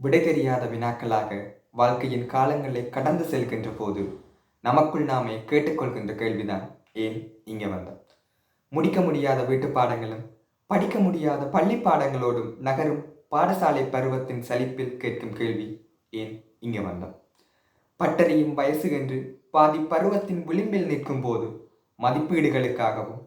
விடை தெரியாத வினாக்களாக வாழ்க்கையின் காலங்களை கடந்து செல்கின்ற போது நமக்குள் நாமே கேட்டுக்கொள்கின்ற கேள்விதான் ஏன் இங்கே வந்தோம்? முடிக்க முடியாத வீட்டு பாடங்களும் படிக்க முடியாத பள்ளி பாடங்களோடும் நகரும் பாடசாலை பருவத்தின் சலிப்பில் கேட்கும் கேள்வி ஏன் இங்கே வந்தோம்? பட்டறியும் வயசு என்று பாதி பருவத்தின் விளிம்பில் நிற்கும் போது மதிப்பீடுகளுக்காகவும்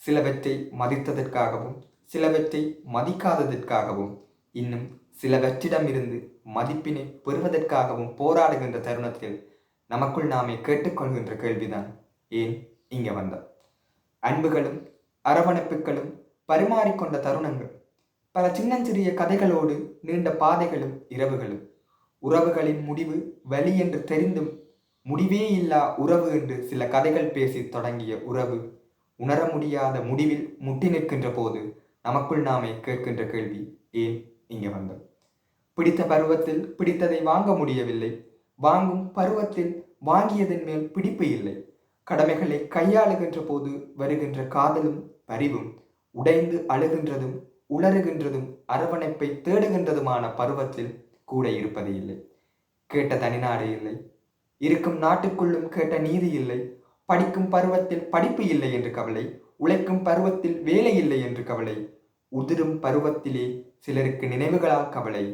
சிலவற்றை மதித்ததற்காகவும் சிலவற்றை மதிக்காததற்காகவும் இன்னும் சிலவற்றிடமிருந்து மதிப்பினை பெறுவதற்காகவும் போராடுகின்ற தருணத்தில் நமக்குள் நாமே கேட்டுக்கொள்கின்ற கேள்விதான் ஏன் இங்கே வந்தோம் அன்புகளும் அரவணைப்புகளும் பரிமாறிக்கொண்ட தருணங்கள். பல சின்னஞ்சிறிய கதைகளோடு நீண்ட பாதைகளும் இரவுகளும். உறவுகளின் முடிவு வலி என்று தெரிந்தும் முடிவே இல்லா உறவு என்று சில கதைகள் பேசி தொடங்கிய உறவு உணர முடியாத முடிவில் முட்டி நிற்கின்ற போது நமக்குள் நாமே கேட்கின்ற கேள்வி ஏன் இங்கே வந்தோம் பிடித்த பருவத்தில் பிடித்ததை வாங்க முடியவில்லை. வாங்கும் பருவத்தில் வாங்கியதன் மேல் பிடிப்பு இல்லை. கடமைகளை கையாளுகின்ற போது வருகின்ற காதலும் பரிவும் உடைந்து அழுகின்றதும் உளறுகின்றதும் அரவணைப்பை தேடுகின்றதுமான பருவத்தில் கூட இருப்பது இல்லை. கேட்ட தனிநாடு இல்லை. இருக்கும் நாட்டுக்குள்ளும் கேட்ட நீதி இல்லை. படிக்கும் பருவத்தில் படிப்பு இல்லை என்று கவலை உழைக்கும் பருவத்தில் வேலை இல்லை என்று கவலை உதிரும் பருவத்திலே சிலருக்கு நினைவுகளால் கவலை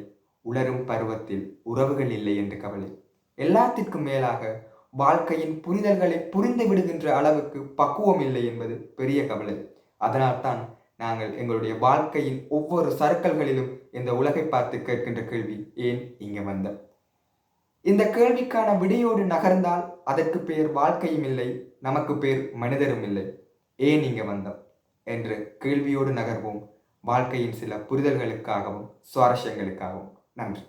உலரும் பருவத்தில் உறவுகள் இல்லை என்று கவலை. எல்லாத்திற்கும் மேலாக வாழ்க்கையின் புரிதல்களை புரிந்து விடுகின்ற அளவுக்கு பக்குவம் இல்லை என்பது பெரிய கவலை. அதனால்தான் நாங்கள் எங்களுடைய வாழ்க்கையின் ஒவ்வொரு சர்க்கல்களிலும் இந்த உலகை பார்த்து கேட்கின்ற கேள்வி ஏன் இங்கே வந்த? இந்த கேள்விக்கான விடையோடு நகர்ந்தால் அதற்கு பேர் வாழ்க்கையும் இல்லை நமக்கு பேர் மனிதரும் இல்லை. ஏன் இங்கே வந்தோம்? என்று கேள்வியோடு நகர்வோம். வாழ்க்கையின் சில புரிதல்களுக்காகவும் சுவாரஸ்யங்களுக்காகவும். நன்றி.